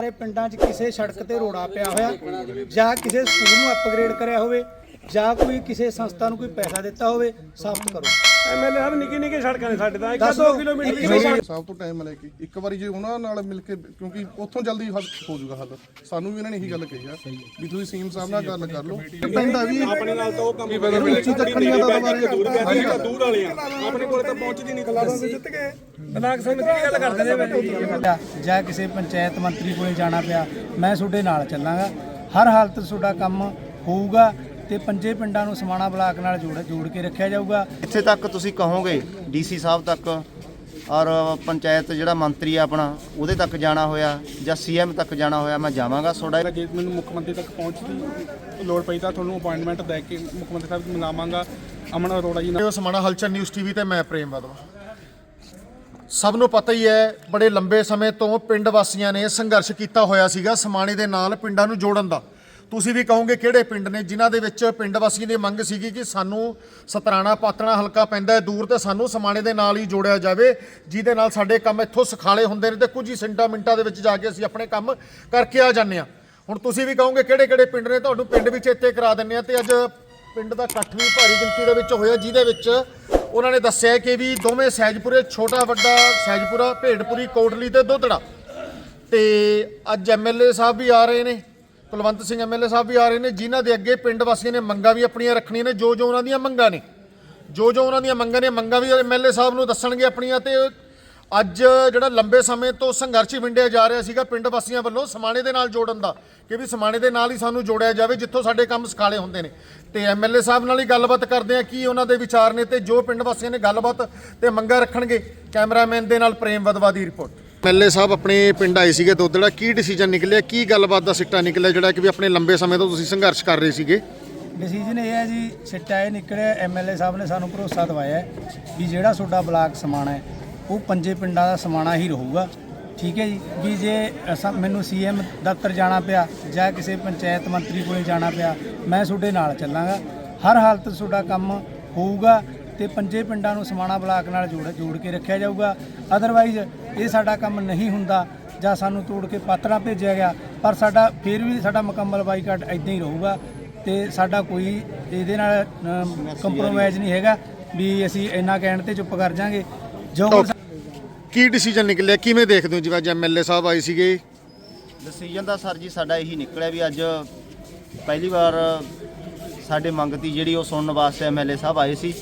ਸਾਰੇ ਪਿੰਡਾਂ 'ਚ ਕਿਸੇ ਸੜਕ ਤੇ ਰੋੜਾ ਪਿਆ ਹੋਇਆ, ਜਾਂ ਕਿਸੇ ਸਕੂਲ ਨੂੰ ਅਪਗ੍ਰੇਡ ਕਰਿਆ ਹੋਵੇ, ਜਾਂ ਕੋਈ ਕਿਸੇ ਸੰਸਥਾ ਨੂੰ ਕੋਈ ਪੈਸਾ ਦਿੱਤਾ ਹੋਵੇ ਸਾਬਤ ਕਰੋ। ਐਮਐਲਏ ਸਾਹਿਬ ਨਿੱਕੀ ਨਿੱਕੀ ਸੜਕਾਂ ਨੇ ਸਾਡੇ ਤਾਂ ਇੱਕ ਦੱਸੋ, ਦੋ ਕਿਲੋਮੀਟਰ ਦੀ ਸੜਕ। ਸਭ ਤੋਂ ਟਾਈਮ ਲੈ ਕੇ ਇੱਕ ਵਾਰੀ ਜੇ ਉਹਨਾਂ ਨਾਲ ਮਿਲ ਕੇ ਕਿਉਂਕਿ ਉੱਥੋਂ ਜਲਦੀ ਹੱਲ ਹੋ ਜਾਊਗਾ ਹੱਲ। ਸਾਨੂੰ ਵੀ ਇਹਨਾਂ ਨੇ ਇਹੀ ਗੱਲ ਕਹੀ ਆ ਵੀ ਤੁਸੀਂ ਸੀਐਮ ਸਾਹਿਬ ਨਾਲ ਗੱਲ ਕਰ ਲਓ। ਪਿੰਡ ਆ ਵੀ ਆਪਣੇ ਨਾਲ ਤਾਂ ਉਹ ਕੰਮ ਕਰ ਉੱਚੀ ਚੱਕਣੀਆਂ ਦਾ ਤਾਂ ਦੂਰ ਵਾਲੇ ਆ। ਆਪਣੇ ਕੋਲ ਤਾਂ ਪਹੁੰਚਦੀ ਨਹੀਂ ਕਲਾਸ ਜਿੱਤ ਗਏ। ਬਲਾਕ ਸਮਿਤੀ ਦੀ ਗੱਲ ਕਰਦੇ ਨੇ ਜਾਂ ਕਿਸੇ ਪੰਚਾਇਤ ਮੰਤਰੀ ਕੋਲੇ ਜਾਣਾ ਪਿਆ ਮੈਂ ਤੁਹਾਡੇ ਨਾਲ ਚੱਲਾਂਗਾ। ਹਰ ਹਾਲਤ ਤੁਹਾਡਾ ਕੰਮ ਹੋਊਗਾ। ਤੇ ਪੰਜੇ ਪਿੰਡਾਂ ਨੂੰ ਸਮਾਣਾ ਬਲਾਕ ਨਾਲ ਜੋੜ ਜੋੜ ਕੇ ਰੱਖਿਆ ਜਾਊਗਾ। ਇੱਥੇ ਤੱਕ ਤੁਸੀਂ ਕਹੋਗੇ ਡੀਸੀ ਸਾਹਿਬ ਤੱਕ ਔਰ ਪੰਚਾਇਤ ਜਿਹੜਾ ਮੰਤਰੀ ਆ ਆਪਣਾ ਉਹਦੇ ਤੱਕ ਜਾਣਾ ਹੋਇਆ ਜਾਂ ਸੀਐਮ ਤੱਕ ਜਾਣਾ ਹੋਇਆ? ਮੈਂ ਜਾਵਾਂਗਾ ਤੁਹਾਡਾ ਜੇ ਮੈਨੂੰ ਮੁੱਖ ਮੰਤਰੀ ਤੱਕ ਪਹੁੰਚਦੀ ਲੋੜ ਪਈ ਤਾਂ ਤੁਹਾਨੂੰ ਅਪਾਇੰਟਮੈਂਟ ਦੇ ਕੇ ਮੁੱਖ ਮੰਤਰੀ ਸਾਹਿਬ ਨੂੰ ਮਿਲਾਵਾਂਗਾ। ਅਮਨ ਅਰੋੜਾ ਜੀ ਨਾਲ। ਇਹ ਸਮਾਣਾ ਹਲਚਲ ਨਿਊਜ਼ ਟੀਵੀ ਤੇ ਮੈਂ ਪ੍ਰੇਮ ਵਦਵਾ ਸਭ ਨੂੰ ਪਤਾ ਹੀ ਹੈ ਬੜੇ ਲੰਬੇ ਸਮੇਂ ਤੋਂ ਪਿੰਡ ਵਾਸੀਆਂ ਨੇ ਸੰਘਰਸ਼ ਕੀਤਾ ਹੋਇਆ ਸੀਗਾ ਸਮਾਣੇ ਦੇ ਨਾਲ ਪਿੰਡਾਂ ਨੂੰ ਜੋੜਨ ਦਾ। ਤੁਸੀਂ ਵੀ ਕਹੋਗੇ ਕਿਹੜੇ ਪਿੰਡ ਨੇ ਜਿਨ੍ਹਾਂ ਦੇ ਵਿੱਚ ਪਿੰਡ ਵਾਸੀਆਂ ਦੀ ਮੰਗ ਸੀਗੀ ਕਿ ਸਾਨੂੰ ਸਤਰਾਣਾ ਪਾਤਣਾ ਹਲਕਾ ਪੈਂਦਾ ਹੈ ਦੂਰ ਤੇ ਸਾਨੂੰ ਸਮਾਣੇ ਦੇ ਨਾਲ ਹੀ ਜੋੜਿਆ ਜਾਵੇ, ਜਿਹਦੇ ਨਾਲ ਸਾਡੇ ਕੰਮ ਇੱਥੋਂ ਸਖਾਲੇ ਹੁੰਦੇ ਨੇ ਤੇ ਕੁਝ ਹੀ ਸਿੰਟਾ ਮਿੰਟਾਂ ਦੇ ਵਿੱਚ ਜਾ ਕੇ ਅਸੀਂ ਆਪਣੇ ਕੰਮ ਕਰਕੇ ਆ ਜਾਂਦੇ ਹਾਂ। ਹੁਣ ਤੁਸੀਂ ਵੀ ਕਹੋਗੇ ਕਿਹੜੇ ਕਿਹੜੇ ਪਿੰਡ ਨੇ, ਤੁਹਾਨੂੰ ਪਿੰਡ ਵਿੱਚ ਇੱਥੇ ਕਰਾ ਦਿੰਨੇ ਆ ਤੇ ਅੱਜ ਪਿੰਡ ਦਾ ਇਕੱਠ ਵੀ ਭਾਰੀ ਗਿਣਤੀ ਦੇ ਵਿੱਚ ਹੋਇਆ, ਜਿਹਦੇ ਵਿੱਚ ਉਹਨਾਂ ਨੇ ਦੱਸਿਆ ਕਿ ਵੀ ਦੋਵੇਂ ਸਹਿਜਪੁਰੇ, ਛੋਟਾ, ਵੱਡਾ ਸਹਿਜਪੁਰਾ, ਭੇਡਪੁਰੀ, ਕੋਟਲੀ ਤੇ ਦੋਦੜਾ ਤੇ ਅੱਜ ਐਮਐਲਏ ਸਾਹਿਬ ਵੀ ਆ ਰਹੇ ਨੇ। ਕੁਲਵੰਤ ਸਿੰਘ ਐਮਐਲਏ ਸਾਹਿਬ ਵੀ ਆ ਰਹੇ ਨੇ, ਜਿਨ੍ਹਾਂ ਦੇ ਅੱਗੇ ਪਿੰਡ ਵਾਸੀਆਂ ਨੇ ਮੰਗਾਂ ਵੀ ਆਪਣੀਆਂ ਰੱਖਣੀਆਂ ਨੇ ਜੋ ਜੋ ਉਹਨਾਂ ਦੀਆਂ ਮੰਗਾਂ ਨੇ। ਜੋ ਜੋ ਉਹਨਾਂ ਦੀਆਂ ਮੰਗਾਂ ਨੇ, ਮੰਗਾਂ ਵੀ ਐਮਐਲਏ ਸਾਹਿਬ ਨੂੰ ਦੱਸਣਗੇ ਆਪਣੀਆਂ ਤੇ ਅੱਜ ਜਿਹੜਾ ਲੰਬੇ ਸਮੇਂ ਤੋਂ ਸੰਘਰਸ਼ ਵਿੰਡਿਆ ਜਾ ਰਿਹਾ ਸੀਗਾ ਪਿੰਡ ਵਾਸੀਆਂ ਵੱਲੋਂ ਸਮਾਣੇ ਦੇ ਨਾਲ ਜੋੜਨ ਦਾ, ਕਿ ਵੀ ਸਮਾਣੇ ਦੇ ਨਾਲ ਹੀ ਸਾਨੂੰ ਜੋੜਿਆ ਜਾਵੇ, ਜਿੱਥੋਂ ਸਾਡੇ ਕੰਮ ਸਖਾਲੇ ਹੁੰਦੇ ਨੇ। ਤੇ ਐਮਐਲਏ ਸਾਹਿਬ ਨਾਲ ਹੀ ਗੱਲਬਾਤ ਕਰਦੇ ਆ ਕੀ ਉਹਨਾਂ ਦੇ ਵਿਚਾਰ ਨੇ ਤੇ ਜੋ ਪਿੰਡ ਵਾਸੀਆਂ ਨੇ ਗੱਲਬਾਤ ਤੇ ਮੰਗਾਂ ਰੱਖਣਗੇ, ਕੈਮਰਾਮੈਨ ਦੇ ਨਾਲ ਪ੍ਰੇਮ ਵਦਵਾ ਦੀ ਰਿਪੋਰਟ। ਐਮਐਲਏ ਸਾਹਿਬ ਆਪਣੇ ਪਿੰਡ ਆਏ ਸੀਗੇ ਦੋਦੜਾ ਕੀ ਡਿਸੀਜਨ ਨਿਕਲਿਆ? ਕੀ ਗੱਲਬਾਤ ਦਾ ਸਿੱਟਾ ਨਿਕਲਿਆ ਜਿਹੜਾ ਕਿ ਵੀ ਆਪਣੇ ਲੰਬੇ ਸਮੇਂ ਤੋਂ ਤੁਸੀਂ ਸੰਘਰਸ਼ ਕਰ ਰਹੇ ਸੀਗੇ? ਡਿਸੀਜਨ ਇਹ ਹੈ ਜੀ, ਸਿੱਟਾ ਇਹ ਨਿਕਲਿਆ ਐਮਐਲਏ ਸਾਹਿਬ ਨੇ ਸਾਨੂੰ ਭਰੋਸਾ ਦਵਾਇਆ ਵੀ ਜਿਹੜਾ ਤੁਹਾਡਾ ਬਲਾਕ ਸਮਾਣਾ ਹੈ, ਉਹ ਪੰਜੇ ਪਿੰਡਾਂ ਦਾ ਸਮਾਣਾ ਹੀ ਰਹੂਗਾ। ਠੀਕ ਹੈ ਜੀ? ਵੀ ਜੇ ਅਸਾਂ, ਮੈਨੂੰ ਸੀਐਮ ਦਫ਼ਤਰ ਜਾਣਾ ਪਿਆ, ਜਾਂ ਕਿਸੇ ਪੰਚਾਇਤ ਮੰਤਰੀ ਕੋਲੇ ਜਾਣਾ ਪਿਆ, ਮੈਂ ਤੁਹਾਡੇ ਨਾਲ ਚੱਲਾਂਗਾ। ਹਰ ਹਾਲਤ ਤੁਹਾਡਾ ਕੰਮ ਹੋਊਗਾ। ਤੇ ਪੰਜੇ ਪਿੰਡਾਂ ਨੂੰ ਸਮਾਣਾ ਬਲਾਕ ਨਾਲ ਜੋੜ ਜੋੜ ਕੇ ਰੱਖਿਆ ਜਾਊਗਾ। ਅਦਰਵਾਈਜ਼ ਇਹ ਸਾਡਾ ਕੰਮ ਨਹੀਂ ਹੁੰਦਾ ਜਾਂ ਸਾਨੂੰ ਤੋੜ ਕੇ ਪਾਤਰਾਂ ਭੇਜਿਆ ਗਿਆ। ਪਰ ਸਾਡਾ ਫਿਰ ਵੀ ਸਾਡਾ ਮੁਕੰਮਲ ਬਾਈਕਾਟ ਇਦਾਂ ਹੀ ਰਹੂਗਾ ਤੇ ਸਾਡਾ ਕੋਈ ਇਹਦੇ ਨਾਲ ਕੰਪਰੋਮਾਈਜ਼ ਨਹੀਂ ਹੈਗਾ ਵੀ ਅਸੀਂ ਇੰਨਾ ਕਹਿਣ ਤੇ ਚੁੱਪ ਕਰ ਜਾਾਂਗੇ। ਜੋ ਕੀ ਡਿਸੀਜਨ ਨਿਕਲਿਆ? ਕਿਵੇਂ ਦੇਖਦੇ ਹੋ? ਜਿਵੇਂ ਅੱਜ ਐਮਐਲਏ ਸਾਹਿਬ ਆਏ ਸੀਗੇ। ਡਿਸੀਜਨ ਦਾ ਸਰ ਜੀ ਸਾਡਾ ਇਹੀ ਨਿਕਲਿਆ ਵੀ ਅੱਜ ਪਹਿਲੀ ਵਾਰ ਸਾਡੇ ਮੰਗ ਤੀ ਜਿਹੜੀ ਉਹ ਸੁਣਨ ਵਾਸਤੇ ਐਮਐਲਏ ਸਾਹਿਬ ਆਏ ਸੀ।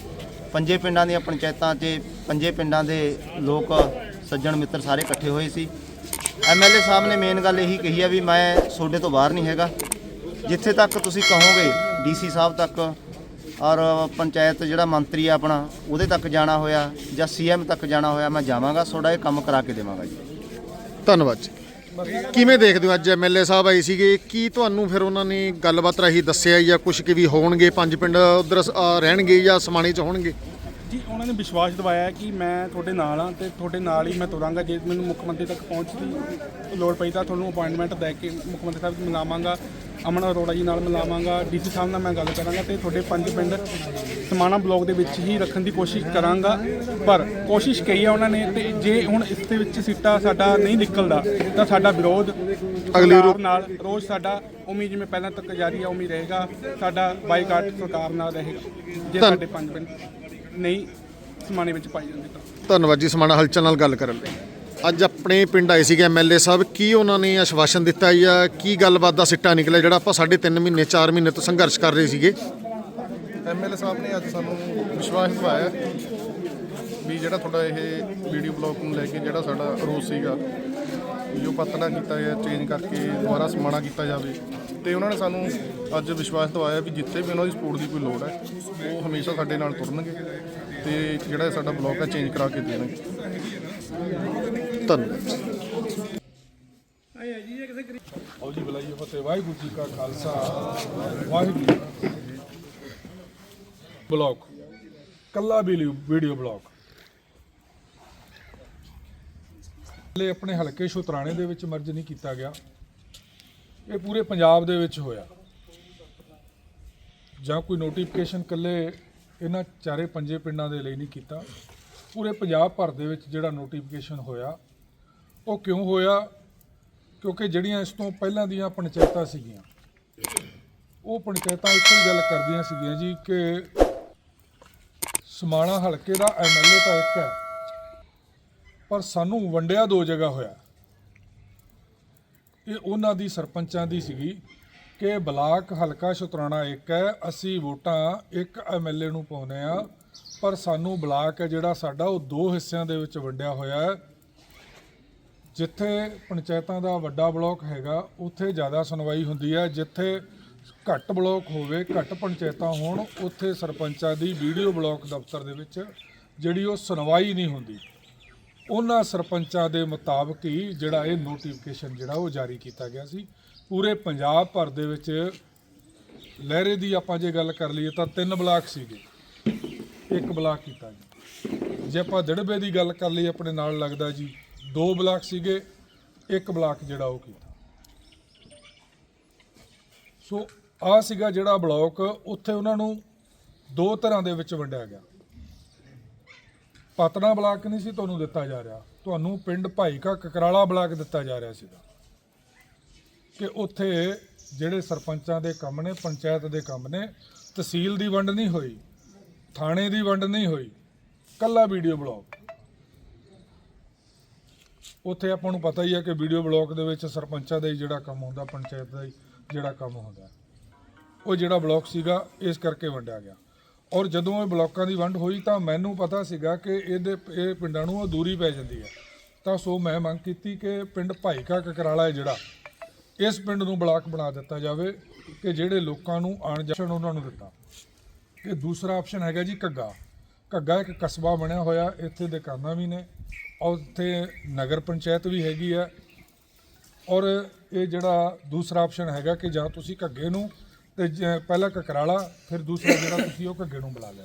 ਪੰਜੇ ਪਿੰਡਾਂ ਦੀਆਂ ਪੰਚਾਇਤਾਂ 'ਚ ਪੰਜੇ ਪਿੰਡਾਂ ਦੇ ਲੋਕ ਸੱਜਣ ਮਿੱਤਰ ਸਾਰੇ ਇਕੱਠੇ ਹੋਏ ਸੀ। ਐਮਐਲਏ ਸਾਹਿਬ ਨੇ ਮੇਨ ਗੱਲ ਇਹੀ ਕਹੀ ਆ ਵੀ ਮੈਂ ਤੁਹਾਡੇ ਤੋਂ ਬਾਹਰ ਨਹੀਂ ਹੈਗਾ। ਜਿੱਥੇ ਤੱਕ ਤੁਸੀਂ ਕਹੋਗੇ ਡੀਸੀ ਸਾਹਿਬ ਤੱਕ ਔਰ ਪੰਚਾਇਤ ਜਿਹੜਾ ਮੰਤਰੀ ਆ ਆਪਣਾ, ਉਹਦੇ ਤੱਕ ਜਾਣਾ ਹੋਇਆ ਜਾਂ ਸੀਐਮ ਤੱਕ ਜਾਣਾ ਹੋਇਆ, ਮੈਂ ਜਾਵਾਂਗਾ, ਤੁਹਾਡਾ ਇਹ ਕੰਮ ਕਰਾ ਕੇ ਦੇਵਾਂਗਾ ਜੀ। ਧੰਨਵਾਦ ਜੀ। ਕਿਵੇਂ ਦੇਖਦੇ ਹੋ ਅੱਜ ਐਮਐਲਏ ਸਾਹਿਬ ਆਏ ਸੀਗੇ? ਕੀ ਤੁਹਾਨੂੰ ਫਿਰ ਉਹਨਾਂ ਨੇ ਗੱਲਬਾਤ ਰਾਹੀਂ ਦੱਸਿਆ ਜਾਂ ਕੁਝ ਕਿ ਵੀ ਹੋਣਗੇ? ਪੰਜ ਪਿੰਡ ਉਧਰ ਰਹਿਣਗੇ ਜਾਂ ਸਮਾਣੇ ਚ ਹੋਣਗੇ? ਜੀ ਉਹਨਾਂ ਨੇ ਵਿਸ਼ਵਾਸ ਦਿਵਾਇਆ ਕਿ ਮੈਂ ਤੁਹਾਡੇ ਨਾਲ ਹਾਂ ਤੇ ਤੁਹਾਡੇ ਨਾਲ ਹੀ ਮੈਂ ਤੁਰਾਂਗਾ। ਜੇ ਮੈਨੂੰ ਮੁੱਖ ਮੰਤਰੀ ਤੱਕ ਪਹੁੰਚਦੀ ਲੋੜ ਪਈ ਤਾਂ ਤੁਹਾਨੂੰ ਅਪਾਇੰਟਮੈਂਟ ਦੇ ਕੇ ਮੁੱਖ ਮੰਤਰੀ ਸਾਹਿਬ ਨੂੰ ਮਿਲਾਵਾਂਗਾ। ਅਮਨ ਅਰੋੜਾ ਜੀ ਨਾਲ ਮਿਲਾਵਾਂਗਾ। ਡੀਸੀ ਸਾਹਿਬ ਨਾਲ ਮੈਂ ਗੱਲ ਕਰਾਂਗਾ ਤੇ ਤੁਹਾਡੇ ਪੰਜ ਪਿੰਡ ਸਮਾਣਾ ਬਲਾਕ ਦੇ ਵਿੱਚ ਹੀ ਰੱਖਣ ਦੀ ਕੋਸ਼ਿਸ਼ ਕਰਾਂਗਾ। ਪਰ ਕੋਸ਼ਿਸ਼ ਕਹੀ ਆ ਉਹਨਾਂ ਨੇ ਤੇ ਜੇ ਹੁਣ ਇਸ ਦੇ ਵਿੱਚ ਸੀਟਾ ਸਾਡਾ ਨਹੀਂ ਨਿਕਲਦਾ ਤਾਂ ਸਾਡਾ ਵਿਰੋਧ ਅਗਲੀ ਰੋ- ਸਰਕਾਰ ਨਾਲ ਰੋਜ਼ ਸਾਡਾ ਉਮੀ ਜਿਵੇਂ ਪਹਿਲਾਂ ਤੱਕ ਜਾਰੀ ਆ ਉਮੀ ਰਹੇਗਾ। ਸਾਡਾ ਬਾਈਕਾਟ ਸਰਕਾਰ ਨਾਲ ਰਹੇਗਾ। ਜੇ ਸਾਡੇ ਪੰਜ ਪਿੰਡ ਨਹੀਂ ਸਮਾਨੇ ਵਿੱਚ ਪਾਈ ਜਾਂਦੇ ਤਾਂ ਧੰਨਵਾਦ ਜੀ ਸਮਾਣਾ ਹਲਚਲ ਨਾਲ ਗੱਲ ਕਰਨ ਲਈ। ਅੱਜ ਆਪਣੇ ਪਿੰਡ ਆਏ ਸੀਗੇ ਐਮਐਲਏ ਸਾਹਿਬ ਕੀ ਉਹਨਾਂ ਨੇ ਆਸ਼ਵਾਸਨ ਦਿੱਤਾ ਜਾਂ ਕੀ ਗੱਲਬਾਤ ਦਾ ਸਿੱਟਾ ਨਿਕਲਿਆ ਜਿਹੜਾ ਆਪਾਂ ਸਾਢੇ ਤਿੰਨ ਮਹੀਨੇ 4 ਮਹੀਨੇ ਤੋਂ ਸੰਘਰਸ਼ ਕਰ ਰਹੇ ਸੀਗੇ? ਐਮਐਲਏ ਸਾਹਿਬ ਨੇ ਅੱਜ ਸਾਨੂੰ ਵਿਸ਼ਵਾਸ ਦਿਵਾਇਆ ਵੀ ਜਿਹੜਾ ਤੁਹਾਡਾ ਇਹ ਵੀਡੀਓ ਬਲੌਗ ਨੂੰ ਲੈ ਕੇ ਜਿਹੜਾ ਸਾਡਾ ਰੋਸ ਸੀਗਾ ਉਹ ਪਤਨਾ ਕੀਤਾ ਗਿਆ ਚੇਂਜ ਕਰਕੇ ਦੁਬਾਰਾ ਸਮਾਣਾ ਕੀਤਾ ਜਾਵੇ ਤੇ ਉਹਨਾਂ ਨੇ ਸਾਨੂੰ ਅੱਜ ਵਿਸ਼ਵਾਸ ਦਿਵਾਇਆ ਵੀ ਜਿੱਥੇ ਵੀ ਉਹਨਾਂ ਦੀ ਸਪੋਰਟ ਦੀ ਕੋਈ ਲੋੜ ਹੈ, ਉਹ ਹਮੇਸ਼ਾ ਸਾਡੇ ਨਾਲ ਤੁਰਨਗੇ ਤੇ ਜਿਹੜਾ ਸਾਡਾ ਬਲੌਗ ਹੈ ਚੇਂਜ ਕਰਾ ਕੇ ਦੇਣਗੇ। ਧੰਨਵਾਦ। ਆਓ ਜੀ, ਬੁਲਾਈਏ ਫਤਿਹ। ਵਾਹਿਗੁਰੂ ਜੀ ਕਾ ਖਾਲਸਾ, ਵਾਹਿਗੁਰੂ ਜੀ ਕੀ ਕੱਲਾ ਵੀਡੀਓ ਵੀਡੀਓ ਬਲੌਗ ਲੈ ਆਪਣੇ ਹਲਕੇ ਸ਼ੁਤਰਾਣੇ ਦੇ ਵਿੱਚ ਮਰਜ ਨਹੀਂ ਕੀਤਾ ਗਿਆ। ਇਹ ਪੂਰੇ ਪੰਜਾਬ ਦੇ ਵਿੱਚ ਹੋਇਆ। ਜਾਂ ਕੋਈ ਨੋਟੀਫਿਕੇਸ਼ਨ ਕੱਲੇ ਇਹਨਾਂ ਚਾਰੇ ਪੰਜੇ ਪਿੰਡਾਂ ਦੇ ਲਈ ਨਹੀਂ ਕੀਤਾ। ਪੂਰੇ ਪੰਜਾਬ ਭਰ ਦੇ ਵਿੱਚ ਜਿਹੜਾ ਨੋਟੀਫਿਕੇਸ਼ਨ ਹੋਇਆ, ਉਹ ਕਿਉਂ ਹੋਇਆ? ਕਿਉਂਕਿ ਜਿਹੜੀਆਂ ਇਸ ਤੋਂ ਪਹਿਲਾਂ ਦੀਆਂ ਪੰਚਾਇਤਾਂ ਸੀਗੀਆਂ, ਉਹ ਪੰਚਾਇਤਾਂ ਇੱਕੋ ਹੀ ਗੱਲ ਕਰਦੀਆਂ ਸੀਗੀਆਂ ਜੀ ਕਿ ਸਮਾਣਾ ਹਲਕੇ ਦਾ ਐਮਐਲਏ ਤਾਂ ਇੱਕ ਹੈ, ਪਰ ਸਾਨੂੰ ਵੰਡਿਆ ਦੋ ਜਗ੍ਹਾ ਹੋਇਆ। ਇਹ ਉਹਨਾਂ ਦੀ ਸਰਪੰਚਾਂ ਦੀ ਸੀਗੀ ਕਿ ਬਲਾਕ ਹਲਕਾ ਸ਼ੁਤਰਾਣਾ ਇੱਕ ਹੈ, ਅਸੀਂ ਵੋਟਾਂ ਇੱਕ ਐਮਐਲਏ ਨੂੰ ਪਾਉਂਦੇ ਆ ਪਰ ਸਾਨੂੰ ਬਲਾਕ ਹੈ ਜਿਹੜਾ ਸਾਡਾ, ਉਹ ਦੋ ਹਿੱਸਿਆਂ ਦੇ ਵਿੱਚ ਵੰਡਿਆ ਹੋਇਆ ਹੈ। ਜਿੱਥੇ ਪੰਚਾਇਤਾਂ ਦਾ ਵੱਡਾ ਬਲਾਕ ਹੈਗਾ, ਉੱਥੇ ਜ਼ਿਆਦਾ ਸੁਣਵਾਈ ਹੁੰਦੀ ਹੈ। ਜਿੱਥੇ ਘੱਟ ਬਲਾਕ ਹੋਵੇ, ਘੱਟ ਪੰਚਾਇਤਾਂ ਹੋਣ, ਉੱਥੇ ਸਰਪੰਚਾਂ ਦੀ ਵੀਡੀਓ ਬਲਾਕ ਦਫ਼ਤਰ ਦੇ ਵਿੱਚ ਜਿਹੜੀ ਉਹ ਸੁਣਵਾਈ ਨਹੀਂ ਹੁੰਦੀ। ਉਹਨਾਂ ਸਰਪੰਚਾਂ ਦੇ ਮੁਤਾਬਕ ਹੀ ਜਿਹੜਾ ਇਹ ਨੋਟੀਫਿਕੇਸ਼ਨ ਜਿਹੜਾ ਉਹ ਜਾਰੀ ਕੀਤਾ ਗਿਆ ਸੀ। ਪੂਰੇ ਪੰਜਾਬ ਭਰ ਦੇ ਵਿੱਚ ਲਹਿਰੇ ਦੀ ਆਪਾਂ ਜੇ ਗੱਲ ਕਰ ਲਈਏ ਤਾਂ ਤਿੰਨ ਬਲਾਕ ਸੀਗੇ। ਇੱਕ ਬਲਾਕ ਕੀਤਾ ਜੀ ਜੇ ਆਪਾਂ ਦੜਬੇ ਦੀ ਗੱਲ ਕਰ ਲਈਏ ਆਪਣੇ ਨਾਲ ਲੱਗਦਾ ਜੀ, ਦੋ ਬਲਾਕ ਸੀਗੇ, ਇੱਕ ਬਲਾਕ ਜਿਹੜਾ ਉਹ ਕੀਤਾ। ਸੋ ਆ ਸੀਗਾ ਜਿਹੜਾ ਬਲਾਕ, ਉੱਥੇ ਉਹਨਾਂ ਨੂੰ ਦੋ ਤਰ੍ਹਾਂ ਦੇ ਵਿੱਚ ਵੰਡਿਆ ਗਿਆ। ਪਤਨਾ ਬਲਾਕ ਨਹੀਂ ਸੀ ਤੁਹਾਨੂੰ ਦਿੱਤਾ ਜਾ ਰਿਹਾ। ਤੁਹਾਨੂੰ ਪਿੰਡ ਭਾਈਕਾ ਕਕਰਾਲਾ ਬਲਾਕ ਦਿੱਤਾ ਜਾ ਰਿਹਾ ਸੀਗਾ। ਕਿ ਉੱਥੇ ਜਿਹੜੇ ਸਰਪੰਚਾਂ ਦੇ ਕੰਮ ਨੇ, ਪੰਚਾਇਤ ਦੇ ਕੰਮ ਨੇ, ਤਹਿਸੀਲ ਦੀ ਵੰਡ ਨਹੀਂ ਹੋਈ, ਥਾਣੇ ਦੀ ਵੰਡ ਨਹੀਂ ਹੋਈ, ਕੱਲਾ ਵੀਡੀਓ ਬਲਾਕ ਉੱਥੇ ਆਪਾਂ ਨੂੰ ਪਤਾ ਹੀ ਹੈ ਕਿ ਵੀਡੀਓ ਬਲਾਕ ਦੇ ਵਿੱਚ ਸਰਪੰਚਾਂ ਦਾ ਹੀ ਜਿਹੜਾ ਕੰਮ ਹੁੰਦਾ, ਪੰਚਾਇਤ ਦਾ ਹੀ ਜਿਹੜਾ ਕੰਮ ਹੁੰਦਾ। ਉਹ ਜਿਹੜਾ ਬਲਾਕ ਸੀਗਾ, ਇਸ ਕਰਕੇ ਵੰਡਿਆ ਗਿਆ। ਔਰ ਜਦੋਂ ਇਹ ਬਲਾਕਾਂ ਦੀ ਵੰਡ ਹੋਈ ਤਾਂ ਮੈਨੂੰ ਪਤਾ ਸੀਗਾ ਕਿ ਇਹਦੇ ਇਹ ਪਿੰਡਾਂ ਨੂੰ ਅਧੂਰੀ ਪੈ ਜਾਂਦੀ ਹੈ। ਤਾਂ ਸੋ ਮੈਂ ਮੰਗ ਕੀਤੀ ਕਿ ਪਿੰਡ ਭਾਈਕਾ ਕਕਰਾਲਾ ਹੈ ਜਿਹੜਾ, ਇਸ ਪਿੰਡ ਨੂੰ ਬਲਾਕ ਬਣਾ ਦਿੱਤਾ ਜਾਵੇ ਕਿ ਜਿਹੜੇ ਲੋਕਾਂ ਨੂੰ ਆਣ ਜਾਣ ਉਹਨਾਂ ਨੂੰ ਦਿੱਤਾ। ਤੇ ਦੂਸਰਾ ਆਪਸ਼ਨ ਹੈਗਾ ਜੀ ਘੱਗਾ। ਘੱਗਾ ਇੱਕ ਕਸਬਾ ਬਣਿਆ ਹੋਇਆ, ਇੱਥੇ ਦੁਕਾਨਾਂ ਵੀ ਨੇ, ਔਰ ਇੱਥੇ ਨਗਰ ਪੰਚਾਇਤ ਵੀ ਹੈਗੀ ਹੈ। ਔਰ ਇਹ ਜਿਹੜਾ ਦੂਸਰਾ ਆਪਸ਼ਨ ਹੈਗਾ ਕਿ ਜਾਂ ਤੁਸੀਂ ਘੱਗੇ ਨੂੰ ਤੇ ਜ- ਪਹਿਲਾਂ ਕਕਰਾਲਾ ਫਿਰ ਦੂਸਰਾ ਜਿਹੜਾ ਤੁਸੀਂ ਉਹ ਘੱਗੇ ਨੂੰ ਬੁਲਾ ਲਿਆ।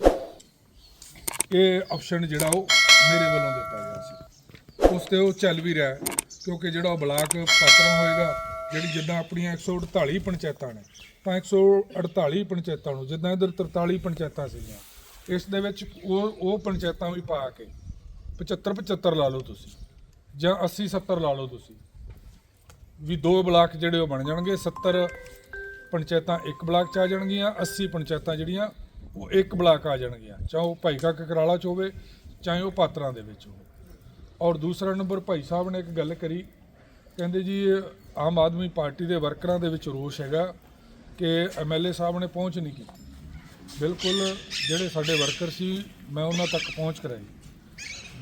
ਇਹ ਆਪਸ਼ਨ ਜਿਹੜਾ ਉਹ ਮੇਰੇ ਵੱਲੋਂ ਦਿੱਤਾ ਗਿਆ ਸੀ। ਉਸ ਤੇ ਉਹ ਚੱਲ ਵੀ ਰਿਹਾ ਹੈ, ਕਿਉਂਕਿ ਜਿਹੜਾ ਉਹ ਬਲਾਕ ਪਾਤਰਾ ਹੋਏਗਾ ਜਿਹੜੀ ਜਿੱਦਾਂ ਆਪਣੀਆਂ 148 ਪੰਚਾਇਤਾਂ ਨੇ ਤਾਂ 148 ਪੰਚਾਇਤਾਂ ਨੂੰ ਜਿੱਦਾਂ ਇਧਰ 43 ਪੰਚਾਇਤਾਂ ਸੀਗੀਆਂ ਇਸ ਦੇ ਵਿੱਚ ਉਹ ਉਹ ਪੰਚਾਇਤਾਂ ਵੀ ਪਾ ਕੇ 75 75 ਲਾ ਲਓ ਤੁਸੀਂ ਜਾਂ 80 70 ਲਾ ਲਓ ਤੁਸੀਂ ਵੀ ਦੋ ਬਲਾਕ ਜਿਹੜੇ ਉਹ ਬਣ ਜਾਣਗੇ 70 ਪੰਚਾਇਤਾਂ ਇੱਕ ਬਲਾਕ ਚ ਆ ਜਾਣਗੀਆਂ 80 ਪੰਚਾਇਤਾਂ ਜਿਹੜੀਆਂ, ਉਹ ਇੱਕ ਬਲਾਕ ਆ ਜਾਣਗੀਆਂ। ਚਾਹੇ ਉਹ ਭਾਈਕਾ ਕਕਰਾਲਾ ਚ ਹੋਵੇ, ਚਾਹੇ ਉਹ ਪਾਤਰਾਂ ਦੇ ਵਿੱਚ ਹੋਵੇ। ਔਰ ਦੂਸਰਾ ਨੰਬਰ, ਭਾਈ ਸਾਹਿਬ ਨੇ ਇੱਕ ਗੱਲ ਕਰੀ, ਕਹਿੰਦੇ ਜੀ, ਆਮ ਆਦਮੀ ਪਾਰਟੀ ਦੇ ਵਰਕਰਾਂ ਦੇ ਵਿੱਚ ਰੋਸ਼ ਹੈਗਾ ਕਿ ਐਮਐਲਏ ਸਾਹਿਬ ਨੇ ਪਹੁੰਚ ਨਹੀਂ ਕੀਤੀ। ਬਿਲਕੁਲ ਜਿਹੜੇ ਸਾਡੇ ਵਰਕਰ ਸੀ, ਮੈਂ ਉਹਨਾਂ ਤੱਕ ਪਹੁੰਚ ਕਰਾਈ।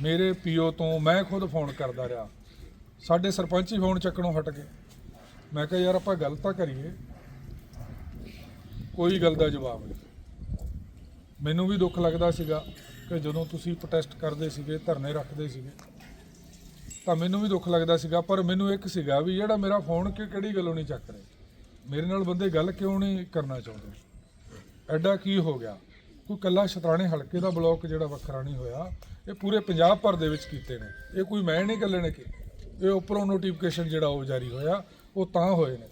ਮੇਰੇ ਪੀਓ ਤੋਂ ਮੈਂ ਖੁਦ ਫੋਨ ਕਰਦਾ ਰਿਹਾ। ਸਾਡੇ ਸਰਪੰਚ ਹੀ ਫੋਨ ਚੱਕਣੋਂ ਹਟ ਗਏ। ਮੈਂ ਕਿਹਾ, ਯਾਰ ਆਪਾਂ ਗੱਲ ਤਾਂ ਕਰੀਏ। ਕੋਈ ਗੱਲ ਦਾ ਜਵਾਬ ਨਹੀਂ। ਮੈਨੂੰ ਵੀ ਦੁੱਖ ਲੱਗਦਾ ਸੀਗਾ ਕਿ ਜਦੋਂ ਤੁਸੀਂ ਪ੍ਰੋਟੈਸਟ ਕਰਦੇ ਸੀਗੇ, ਧਰਨੇ ਰੱਖਦੇ ਸੀਗੇ, ਤਾਂ ਮੈਨੂੰ ਵੀ ਦੁੱਖ ਲੱਗਦਾ ਸੀਗਾ, ਪਰ ਮੈਨੂੰ ਇੱਕ ਸੀਗਾ ਵੀ ਜਿਹੜਾ ਮੇਰਾ ਫੋਨ ਕਿ, ਕਿਹੜੀ ਗੱਲੋਂ ਨਹੀਂ ਚੱਕ ਰਹੇ? ਮੇਰੇ ਨਾਲ ਬੰਦੇ ਗੱਲ ਕਿਉਂ ਨਹੀਂ ਕਰਨਾ ਚਾਹੁੰਦੇ? ਐਡਾ ਕੀ ਹੋ ਗਿਆ? ਕੋਈ ਕੱਲਾ ਸ਼ਤਰਾਣੇ ਹਲਕੇ ਦਾ ਬਲਾਕ ਜਿਹੜਾ ਵੱਖਰਾ ਨਹੀਂ ਹੋਇਆ, ਇਹ ਪੂਰੇ ਪੰਜਾਬ ਭਰ ਦੇ ਵਿੱਚ ਕੀਤੇ ਨੇ। ਇਹ ਕੋਈ ਮੈਂ ਨਹੀਂ ਇਕੱਲੇ ਨੇ ਕੀਤੇ। ਇਹ ਉੱਪਰੋਂ ਨੋਟੀਫਿਕੇਸ਼ਨ ਜਿਹੜਾ ਉਹ ਜਾਰੀ ਹੋਇਆ, ਉਹ ਤਾਂ ਹੋਏ ਨੇ।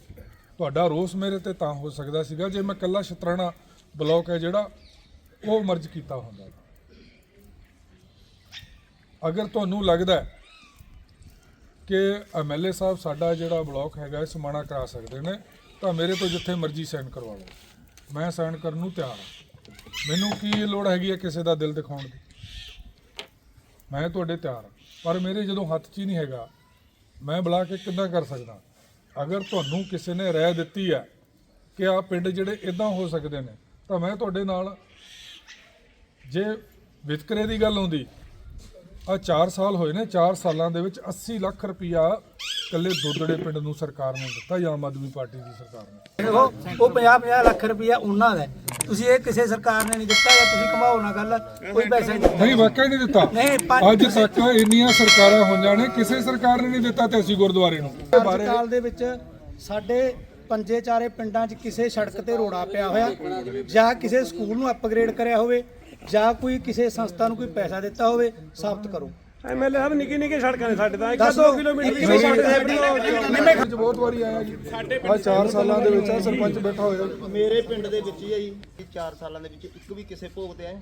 ਤੁਹਾਡਾ ਰੋਸ ਮੇਰੇ ਤੇ ਤਾਂ ਹੋ ਸਕਦਾ ਸੀਗਾ ਜੇ ਮੈਂ ਕੱਲਾ ਸ਼ਤਰਾਣਾ ਬਲਾਕ ਹੈ ਜਿਹੜਾ ਉਹ ਮਰਜ ਕੀਤਾ ਹੁੰਦਾ ਅਗਰ ਤੁਹਾਨੂੰ ਲੱਗਦਾ ਹੈ ਕਿ ਐਮਐਲਏ ਸਾਹਿਬ ਸਾਡਾ ਜਿਹੜਾ ਬਲਾਕ ਹੈਗਾ ਇਹ ਸਮਾਣਾ ਕਰਾ ਸਕਦੇ ਨੇ, ਤਾਂ ਮੇਰੇ ਤੋਂ ਜਿੱਥੇ ਮਰਜ਼ੀ ਸਾਈਨ ਕਰਵਾ ਲਓ। ਮੈਂ ਸਾਈਨ ਕਰਨ ਨੂੰ ਤਿਆਰ ਹਾਂ। ਮੈਨੂੰ ਕੀ ਲੋੜ ਹੈਗੀ ਹੈ ਕਿਸੇ ਦਾ ਦਿਲ ਦਿਖਾਉਣ ਦੀ? ਮੈਂ ਤੁਹਾਡੇ ਤਿਆਰ ਹਾਂ। ਪਰ ਮੇਰੇ ਜਦੋਂ ਹੱਥ 'ਚ ਹੀ ਨਹੀਂ ਹੈਗਾ, ਮੈਂ ਬੁਲਾ ਕੇ ਕਿੱਦਾਂ ਕਰ ਸਕਦਾ? ਅਗਰ ਤੁਹਾਨੂੰ ਕਿਸੇ ਨੇ ਰਾਏ ਦਿੱਤੀ ਹੈ ਕਿ ਆ ਪਿੰਡ ਜਿਹੜੇ ਇਦਾਂ ਹੋ ਸਕਦੇ ਨੇ, ਤਾਂ ਮੈਂ ਤੁਹਾਡੇ ਨਾਲ ਜੇ ਵਿਤਕਰੇ ਦੀ ਗੱਲ ਹੁੰਦੀ ਆ 4 ਸਾਲ ਹੋਏ ਨੇ 4 ਸਾਲਾਂ ਦੇ ਵਿੱਚ 80 ਲੱਖ ਰੁਪਇਆ ਕੱਲੇ ਦੋਦੜੇ ਪਿੰਡ ਨੂੰ ਸਰਕਾਰ ਨੇ ਦਿੱਤਾ ਜਾਂ ਆਮ ਆਦਮੀ ਪਾਰਟੀ ਦੀ ਸਰਕਾਰ ਨੇ। ਦੇਖੋ ਉਹ 50 50 ਲੱਖ ਰੁਪਇਆ ਉਹਨਾਂ ਦਾ। ਤੁਸੀਂ ਇਹ ਕਿਸੇ ਸਰਕਾਰ ਨੇ ਨਹੀਂ ਦਿੱਤਾ ਜਾਂ ਤੁਸੀਂ ਕਮਾਓ ਨਾ ਗੱਲ ਕੋਈ ਪੈਸਾ ਨਹੀਂ ਨਹੀਂ ਵਾਕਿਆ ਨਹੀਂ ਦਿੱਤਾ। ਅੱਜ ਤੱਕ ਇੰਨੀਆਂ ਸਰਕਾਰਾਂ ਹੋਈਆਂ ਨੇ ਕਿਸੇ ਸਰਕਾਰ ਨੇ ਨਹੀਂ ਦਿੱਤਾ ਤੇ ਅਸੀਂ ਗੁਰਦੁਆਰੇ ਨੂੰ। ਕਾਲ ਦੇ ਵਿੱਚ ਸਾਡੇ ਪੰਜੇ ਚਾਰੇ ਪਿੰਡਾਂ 'ਚ ਕਿਸੇ ਸੜਕ ਤੇ ਰੋੜਾ ਪਿਆ ਹੋਇਆ ਜਾਂ ਕਿਸੇ ਸਕੂਲ ਨੂੰ ਅਪਗ੍ਰੇਡ ਕਰਿਆ ਹੋਵੇ ਜਾਂ ਕੋਈ ਕਿਸੇ ਸੰਸਥਾ ਨੂੰ ਕੋਈ ਪੈਸਾ ਦਿੱਤਾ ਹੋਵੇ ਸਾਬਤ ਕਰੋ। ਐਮਐਲਏ ਸਾਹਿਬ ਨਿੱਕੀ ਨਿੱਕੀ ਸੜਕਾਂ ਨੇ ਸਾਡੇ ਤਾਂ। ਇੱਕ ਦੱਸੋ ਦੋ ਕਿਲੋਮੀਟਰ ਦੀ ਸੜਕ ਹੈ ਅੱਜ ਬਹੁਤ ਵਾਰੀ ਆਇਆ ਜੀ। ਆ 4 ਸਾਲਾਂ ਦੇ ਵਿੱਚ ਆ ਸਰਪੰਚ ਬੈਠਾ ਹੋਇਆ। ਮੇਰੇ ਪਿੰਡ ਦੇ ਵਿੱਚ ਹੀ ਆ ਜੀ। 4 ਸਾਲਾਂ ਦੇ ਵਿੱਚ ਇੱਕ ਵੀ ਕਿਸੇ ਭੋਗ ਤੇ ਆਏ।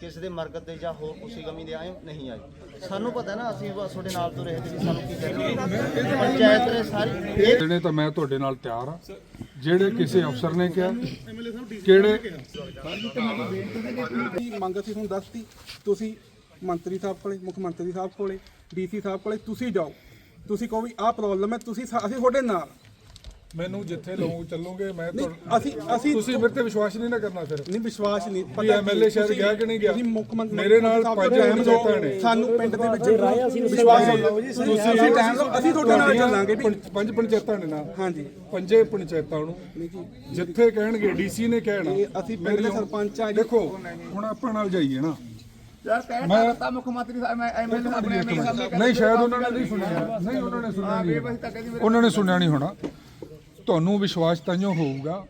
ਕਿਸੇ ਦੇ ਮਰਗਤ ਤੇ ਜਾਂ ਹੋਰ ਕਿਸੇ ਗਮੀ ਦੇ ਆਏ? ਨਹੀਂ ਆਏ। ਸਾਨੂੰ ਪਤਾ ਨਾ ਅਸੀਂ ਬਸ ਤੁਹਾਡੇ ਨਾਲ ਤੋਂ ਰਹੇ ਤੇ ਸਾਨੂੰ ਕੀ ਕਰਨਾ ਪੰਚਾਇਤ ਨੇ ਸਾਰੀ ਇਹ ਜਿਹੜੇ ਤਾਂ ਮੈਂ ਤੁਹਾਡੇ ਨਾਲ ਤਿਆਰ ਆ ਜਿਹੜੇ ਕਿਸੇ ਅਫਸਰ ਨੇ ਕਿਹਾ ਕਿਹੜੇ ਮੰਗ ਅਸੀਂ ਤੁਹਾਨੂੰ ਦੱਸਤੀ। ਤੁਸੀਂ ਮੰਤਰੀ ਸਾਹਿਬ ਕੋਲੇ ਮੁੱਖ ਮੰਤਰੀ ਸਾਹਿਬ ਕੋਲੇ ਡੀਸੀ ਸਾਹਿਬ ਕੋਲੇ ਤੁਸੀਂ ਜਾਓ। ਤੁਸੀਂ ਕਹੋ ਵੀ ਆਹ ਪ੍ਰੋਬਲਮ ਹੈ ਤੁਸੀਂ ਸਾ- ਅਸੀਂ ਤੁਹਾਡੇ ਨਾਲ ਮੈਨੂੰ ਜਿੱਥੇ ਲਓ ਚੱਲੋਗੇ ਮੈਂ ਤੁਹਾਨੂੰ ਅਸੀਂ ਅਸੀਂ ਤੁਸੀਂ ਮੇਰੇ ਤੇ ਵਿਸ਼ਵਾਸ ਨਹੀਂ ਨਾ ਕਰਨਾ ਫਿਰ। ਨਹੀਂ ਵਿਸ਼ਵਾਸ ਨਹੀਂ। ਵੀ ਐਮਐਲਏ ਸ਼ਾਇਦ ਗਿਆ ਕਿ ਨਹੀਂ ਗਿਆ? ਤੁਸੀਂ ਮੁੱਖ ਮੰਤਰੀ ਮੇਰੇ ਨਾਲ ਪੰਜ ਪੰਚਾਇਤਾਂ ਦਿਓ, ਨੇ ਸਾਨੂੰ ਪਿੰਡ ਦੇ ਵਿੱਚ ਵਿਸ਼ਵਾਸ ਦਿਓ ਜੀ ਤੁਸੀਂ ਅਸੀਂ ਟਾਈਮ ਦਿਓ ਅਸੀਂ ਤੁਹਾਡੇ ਨਾਲ ਚੱਲਾਂਗੇ ਪੰਜ- ਪੰਚਾਇਤਾਂ ਨੇ ਨਾ। ਹਾਂਜੀ। ਪੰਜੇ ਪੰਚਾਇਤਾਂ ਨੂੰ ਜਿੱਥੇ ਕਹਿਣਗੇ ਡੀਸੀ ਨੇ ਕਹਿਣਾ। ਅਸੀਂ ਪਿੰਡ ਦੇ ਸਰਪੰਚ ਆ ਜੀ। ਦੇਖੋ ਹੁਣ ਆਪਾਂ ਨਾਲ ਜਾਈਏ ਨਾ। ਮੈਂ ਤਾਂ ਮੁੱਖ ਮੰਤਰੀ ਸਾਹਿਬ ਮੈਂ ਐਮਐਲਏ ਸਾਹਿਬ ਨਹੀਂ ਸ਼ਾਇਦ ਉਹਨਾਂ ਨੇ ਨਹੀਂ ਸੁਣਿਆ। ਨਹੀਂ ਉਹਨਾਂ ਨੇ ਸੁਣਿਆ ਨਹੀਂ ਉਹਨਾਂ ਨੇ ਸੁਣਿਆ ਨਹੀਂ ਹੋਣਾ। ਤੁਹਾਨੂੰ ਵਿਸ਼ਵਾਸ ਤਾਂਿਓ ਹੋਊਗਾ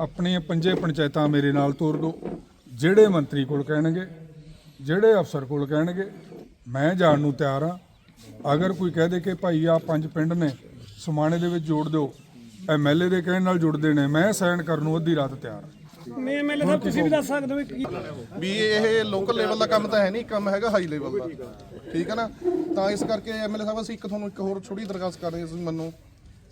ਆਪਣੀਆਂ ਪੰਜੇ ਪੰਚਾਇਤਾਂ ਮੇਰੇ ਨਾਲ ਤੋਰ ਦਿਓ ਜਿਹੜੇ ਮੰਤਰੀ ਕੋਲ ਕਹਿਣਗੇ ਜਿਹੜੇ ਅਫਸਰ ਕੋਲ ਕਹਿਣਗੇ ਮੈਂ ਜਾਣ ਨੂੰ ਤਿਆਰ ਆ ਅਗਰ ਕੋਈ ਕਹਿ ਦੇ ਕਿ ਭਾਈ ਆ ਪੰਜ ਪਿੰਡ ਨੇ ਸਮਾਣੇ ਦੇ ਵਿੱਚ ਜੋੜ ਦਿਓ ਐਮਐਲਏ ਦੇ ਕਹਿਣ ਨਾਲ ਜੁੜਦੇ ਨੇ ਮੈਂ ਸਾਈਨ ਕਰਨ ਨੂੰ ਅੱਧੀ ਰਾਤ ਤਿਆਰ ਆ ਨਹੀਂ ਐਮਐਲਏ ਸਾਹਿਬ ਤੁਸੀਂ ਵੀ ਦੱਸ ਸਕਦੇ ਹੋ ਕਿ ਵੀ ਇਹ ਲੋਕਲ ਲੈਵਲ ਦਾ ਕੰਮ ਤਾਂ ਹੈ ਨਹੀਂ ਕੰਮ ਹੈਗਾ ਹਾਈ ਲੈਵਲ ਦਾ। ਠੀਕ ਹੈ ਨਾ? ਤਾਂ ਇਸ ਕਰਕੇ ਐਮਐਲਏ ਸਾਹਿਬ ਅਸੀਂ ਇੱਕ ਤੁਹਾਨੂੰ ਇੱਕ ਹੋਰ ਛੋਟੀ ਦਰਖਾਸਤ ਕਰ ਰਹੇ ਹਾਂ ਤੁਸੀਂ ਮੰਨੋ।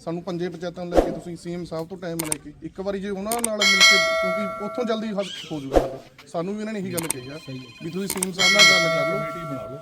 ਸਾਨੂੰ ਪੰਜੇ ਪੰਚਾਇਤਾਂ ਨੂੰ ਲੈ ਕੇ ਤੁਸੀਂ ਸੀਐਮ ਸਾਹਿਬ ਤੋਂ ਟਾਈਮ ਲੈ ਕੇ ਇੱਕ ਵਾਰੀ ਜੇ ਉਹਨਾਂ ਨਾਲ ਮਿਲ ਕੇ, ਕਿਉਂਕਿ ਉੱਥੋਂ ਜਲਦੀ ਹੱਲ ਹੋ ਜਾਊਗਾ ਸਾਨੂੰ ਵੀ ਇਹਨਾਂ ਨੇ ਇਹੀ ਗੱਲ ਕਹੀ ਆ, ਵੀ ਤੁਸੀਂ ਸੀਐਮ ਸਾਹਿਬ ਨਾਲ ਗੱਲ ਕਰ ਲਓ।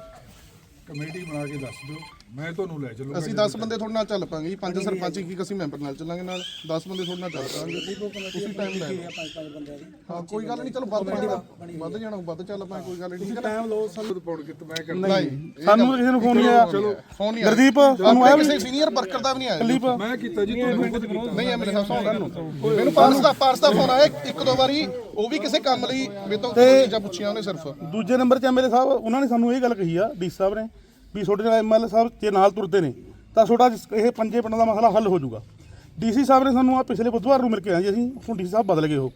ਕਮੇਟੀ ਬਣਾ ਕੇ ਦੱਸ ਦਿਓ। ਮੈਂ ਤੁਹਾਨੂੰ ਲੈ ਚੱਲੂਗਾ ਅਸੀਂ 10 ਬੰਦੇ ਤੁਹਾਡੇ ਨਾਲ ਚੱਲ ਪਾਂਗੇ ਜੀ ਪੰਜ ਸਰਪੰਚ ਇੱਕ ਅਸੀਂ ਮੈਂਬਰ ਨਾਲ ਚੱਲਾਂਗੇ ਨਾਲ। 10 ਬੰਦੇ ਤੁਹਾਡੇ ਨਾਲ ਚੱਲ ਪਾਂਗੇ। ਤੁਸੀਂ ਟਾਈਮ ਲੈ ਲਓ। ਹਾਂ ਕੋਈ ਗੱਲ ਨਹੀਂ ਚਲੋ ਵੱਧ ਜਾਣਾ ਵੱਧ ਜਾਣਾ ਵੱਧ ਚੱਲ ਪਾਂਗੇ ਕੋਈ ਗੱਲ ਨਹੀਂ। ਠੀਕ ਹੈ ਟਾਈਮ ਲਓ ਸਾਨੂੰ ਪਾਉਣ ਕਿ ਮੈਂ ਕਰਦਾ ਨਹੀਂ ਸਾਨੂੰ ਕਿਸੇ ਨੂੰ ਫੋਨ ਨਹੀਂ ਆਇਆ। ਚਲੋ ਫੋਨ ਨਹੀਂ ਗੁਰਦੀਪ, ਤੁਹਾਨੂੰ ਆਇਆ ਕਿਸੇ ਸੀਨੀਅਰ ਵਰਕਰ ਦਾ ਵੀ ਨਹੀਂ ਆਇਆ। ਮੈਂ ਕੀਤਾ ਜੀ ਤੁਹਾਨੂੰ ਨਹੀਂ ਐਮਐਲਏ ਸਾਹਿਬ ਸੌਂ ਕਰਨ ਮੈਨੂੰ ਪਾਰਸ ਦਾ ਪਾਰਸ ਦਾ ਫੋਨ ਆਇਆ ਇੱਕ ਦੋ ਵਾਰੀ ਉਹ ਵੀ ਕਿਸੇ ਕੰਮ ਲਈ ਮੇਰੇ ਤੋਂ ਚੀਜ਼ਾਂ ਪੁੱਛੀਆਂ ਉਹਨੇ ਸਿਰਫ। ਦੂਜੇ ਨੰਬਰ 'ਚ ਐਮਐਲਏ ਸਾਹਿਬ ਉਹਨਾਂ ਨੇ ਸਾਨੂੰ ਇਹ ਗੱਲ ਕਹੀ ਆ ਡੀ ਸਾਹਿਬ ਨੇ ਵੀ ਤੁਹਾਡੇ ਨਾਲ ਐਮਐਲਏ ਸਾਹਿਬ ਜੇ ਨਾਲ ਤੁਰਦੇ ਨੇ, ਤਾਂ ਤੁਹਾਡਾ ਇਹ ਪੰਜੇ ਪਿੰਡਾਂ ਦਾ ਮਸਲਾ ਹੱਲ ਹੋ ਜਾਊਗਾ। ਡੀਸੀ ਸਾਹਿਬ ਨੇ ਸਾਨੂੰ ਆ ਪਿਛਲੇ ਬੁੱਧਵਾਰ ਨੂੰ ਮਿਲ ਕੇ ਆਏ ਜੀ, ਅਸੀਂ ਹੁਣ ਡੀਸੀ ਸਾਹਿਬ ਬਦਲ ਗਏ ਉਹ।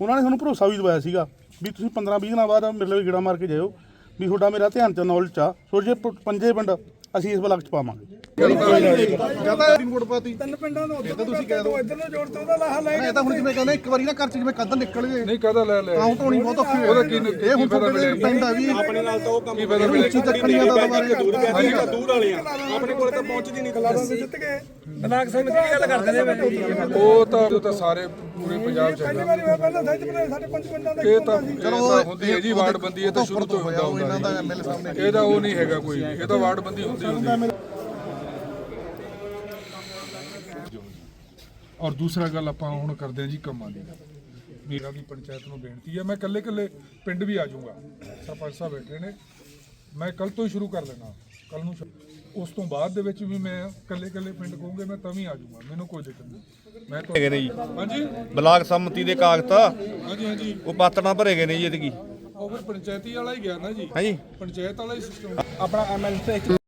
ਉਹਨਾਂ ਨੇ ਸਾਨੂੰ ਭਰੋਸਾ ਵੀ ਦਵਾਇਆ ਸੀਗਾ ਵੀ ਤੁਸੀਂ 15 20 ਦਿਨਾਂ ਬਾਅਦ ਮੇਰੇ ਲਈ ਗੇੜਾ ਮਾਰ ਕੇ ਜਾਇਓ, ਵੀ ਤੁਹਾਡਾ ਮੇਰਾ ਧਿਆਨ ਚ ਨੌਲੇਜ ਆ। ਸੋ ਜੇ ਪ- ਪੰਜੇ ਪਿੰਡ ਅਸੀਂ ਇਸ ਬਲਾਕ ਚ ਪਾਵਾਂਗੇ। ਜਦਾ ਰਿਪੋਰਟ ਪਾਤੀ ਤਿੰਨ ਪਿੰਡਾਂ ਨੂੰ ਇਹ ਤਾਂ ਤੁਸੀਂ ਕਹਿ ਦੋ ਇੱਧਰ ਨੂੰ ਜੋੜ ਤੋਂ ਉਹਦਾ ਲਾਹਾ ਲੈ ਇਹ ਤਾਂ ਹੁਣ ਜਿਵੇਂ ਕਹਿੰਦੇ ਇੱਕ ਵਾਰੀ ਨਾ ਘਰ ਚ ਜਿਵੇਂ ਕੱਦ ਨਿਕਲ ਗਏ ਨਹੀਂ ਕਹਦਾ ਲੈ ਲੈ? ਕਾਊਂਟ ਹੋਣੀ ਬਹੁਤ ਔਖੀ ਉਹਦਾ ਕੀ ਇਹ ਹੁਣ ਤੁਹਾਡੇ ਪਿੰਡ ਆ ਵੀ। ਆਪਣੇ ਨਾਲ ਤਾਂ ਉਹ ਕੰਮ ਕੀ ਉੱਚੀ ਚੱਕਣੀਆਂ ਦਾ ਦੁਬਾਰੇ ਦੂਰ ਸੀ ਦੂਰ ਵਾਲੇ ਆ ਆਪਣੇ ਕੋਲ ਤਾਂ ਪਹੁੰਚਦੀ ਨਹੀਂ ਖਲਾਰਾ ਜਿੱਤ ਗਏ ਦਿਮਾਗ ਸਿੰਘ ਦੀ ਗੱਲ ਕਰਦੇ ਨੇ ਉਹ ਤਾਂ ਉਹ ਤਾਂ ਸਾਰੇ ਪੂਰੇ ਪੰਜਾਬ ਚ ਪਹਿਲਾਂ ਸੱਚ ਬਣੇ ਸਾਡੇ ਪੰਜ ਪਿੰਡਾਂ ਇਹ ਤਾਂ ਚਲੋ ਹੁੰਦੀ ਹੈ ਜੀ ਵਾਰਡ ਬੰਦੀ ਇਹ ਤਾਂ ਸ਼ੁਰੂ ਤੋਂ ਹੁੰਦਾ ਹੁੰਦਾ ਦਾ ਨੇ ਇਹਦਾ ਉਹ ਨਹੀਂ ਹੈਗਾ ਕੋਈ ਇਹ ਤਾਂ ਵਾਰਡ ਬੰਦੀ ਹੁੰਦੀ। ਔਰ ਦੂਸਰਾ ਗੱਲ ਆਪਾਂ ਹੁਣ ਕਰਦੇ ਹਾਂ ਜੀ ਕੰਮਾਂ ਦੀ। ਮੇਰਾ ਵੀ ਪੰਚਾਇਤ ਨੂੰ ਬੇਨਤੀ ਹੈ ਮੈਂ ਇਕੱਲੇ ਇਕੱਲੇ ਪਿੰਡ ਵੀ ਆ ਜਾਊਂਗਾ। ਸਰਪੰਚ ਸਾਹਿਬ ਬੈਠੇ ਨੇ। ਮੈਂ ਕੱਲ ਤੋਂ ਹੀ ਸ਼ੁਰੂ ਕਰ ਲੈਣਾ ਕੱਲ ਨੂੰ ਉਸ ਤੋਂ ਬਾਅਦ ਦੇ ਵਿੱਚ ਵੀ ਮੈਂ ਇਕੱਲੇ ਇਕੱਲੇ ਪਿੰਡ ਕਹੂੰਗੇ ਮੈਂ ਤਾਂ ਵੀ ਆ ਜਾਊਂਗਾ ਮੈਨੂੰ ਕੋਈ ਦਿੱਕਤ ਨਹੀਂ। ਮੈਂ ਤਾਂ ਹੈਗੇ ਨੇ ਜੀ। ਹਾਂਜੀ? ਬਲਾਕ ਸੰਮਤੀ ਦੇ ਕਾਗਜ਼ ਹਾਂਜੀ ਹਾਂਜੀ। ਉਹ ਪਾਤੜਾਂ ਭਰੇ ਗਏ ਨੇ ਜੀ ਇਹਦੀ ਉਹ ਫਿਰ ਪੰਚਾਇਤੀ ਵਾਲਾ ਹੀ ਗਿਆ ਨਾ ਜੀ। ਹਾਂਜੀ। ਪੰਚਾਇਤ ਵਾਲਾ ਹੀ ਸਿਸਟਮ ਆਪਣਾ ਐਮਐਲਏ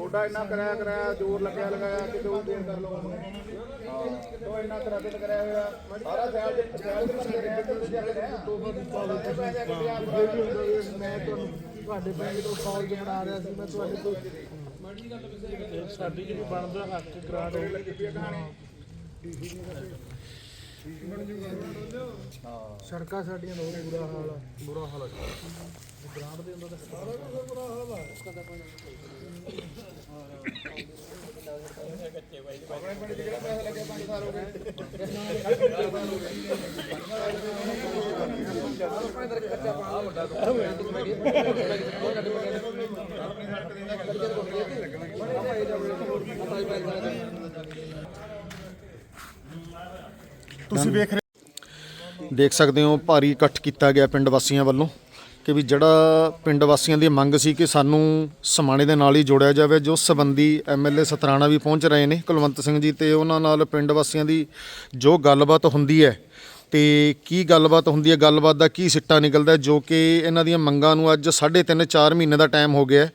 ਤੁਹਾਡਾ ਇੰਨਾ ਕਰਾਇਆ ਕਰਾਇਆ ਜ਼ੋਰ ਲੱਗਿਆ ਲਗਾਇਆ ਕਿ ਜੋ ਦੇਰ ਕਰ ਲਓ ਹਾਂ ਤੋ ਇੰਨਾ ਤਰੱਕਤ ਕਰਾਇਆ ਹੋਇਆ। ਸਾਰਾ ਸਿਆਲ ਦੇ ਸਿਆਲ ਦੇ ਬੰਦੇ ਰਹਿ ਤੇ ਜਾ ਕੇ ਰਿਹਾ ਦੋ ਦੋ ਮੈਂ ਤੁਹਾਨੂੰ ਤੁਹਾਡੇ ਪਿੰਡ ਤੋਂ ਕਾਲਜ ਬਣਾ ਰਿਹਾ ਸੀ ਮੈਂ ਤੁਹਾਡੇ ਤੋਂ ਸਾਡੀ ਜਿਹੜੀ ਬਣਦਾ ਹੱਕ ਗ੍ਰਾਂਟ ਹੋ। ਸੜਕਾਂ ਸਾਡੀਆਂ ਦਾ ਬਹੁਤ ਬੁਰਾ ਹਾਲ ਆ। ਬੁਰਾ ਹਾਲ ਆ। ਗ੍ਰਾਂਟ ਦੇ ਅੰਦਰ ਤਾਂ ਸਾਰਾ ਬੁਰਾ ਹਾਲ ਆ। ਤੁਸੀਂ ਵੇਖ ਰਹੇ ਦੇਖ ਸਕਦੇ ਹੋ ਭਾਰੀ ਇਕੱਠ ਕੀਤਾ ਗਿਆ ਪਿੰਡ ਵਾਸੀਆਂ ਵੱਲੋਂ। ਕਿ ਵੀ ਜਿਹੜਾ ਪਿੰਡ ਵਾਸੀਆਂ ਦੀ ਮੰਗ ਸੀ ਕਿ ਸਾਨੂੰ ਸਮਾਣੇ ਦੇ ਨਾਲ ਹੀ ਜੋੜਿਆ ਜਾਵੇ, ਜੋ ਸੰਬੰਧੀ ਐਮਐਲਏ ਸਤਰਾਣਾ ਵੀ ਪਹੁੰਚ ਰਹੇ ਨੇ, ਕੁਲਵੰਤ ਸਿੰਘ ਜੀ ਤੇ ਉਹਨਾਂ ਨਾਲ ਪਿੰਡ ਵਾਸੀਆਂ ਦੀ ਜੋ ਗੱਲਬਾਤ ਹੁੰਦੀ ਹੈ, ਤੇ ਕੀ ਗੱਲਬਾਤ ਹੁੰਦੀ ਹੈ, ਗੱਲਬਾਤ ਦਾ ਕੀ ਸਿੱਟਾ ਨਿਕਲਦਾ ਜੋ ਕਿ ਇਹਨਾਂ ਦੀਆਂ ਮੰਗਾਂ ਨੂੰ ਅੱਜ 3.5 4 ਮਹੀਨੇ ਦਾ ਟਾਈਮ ਹੋ ਗਿਆ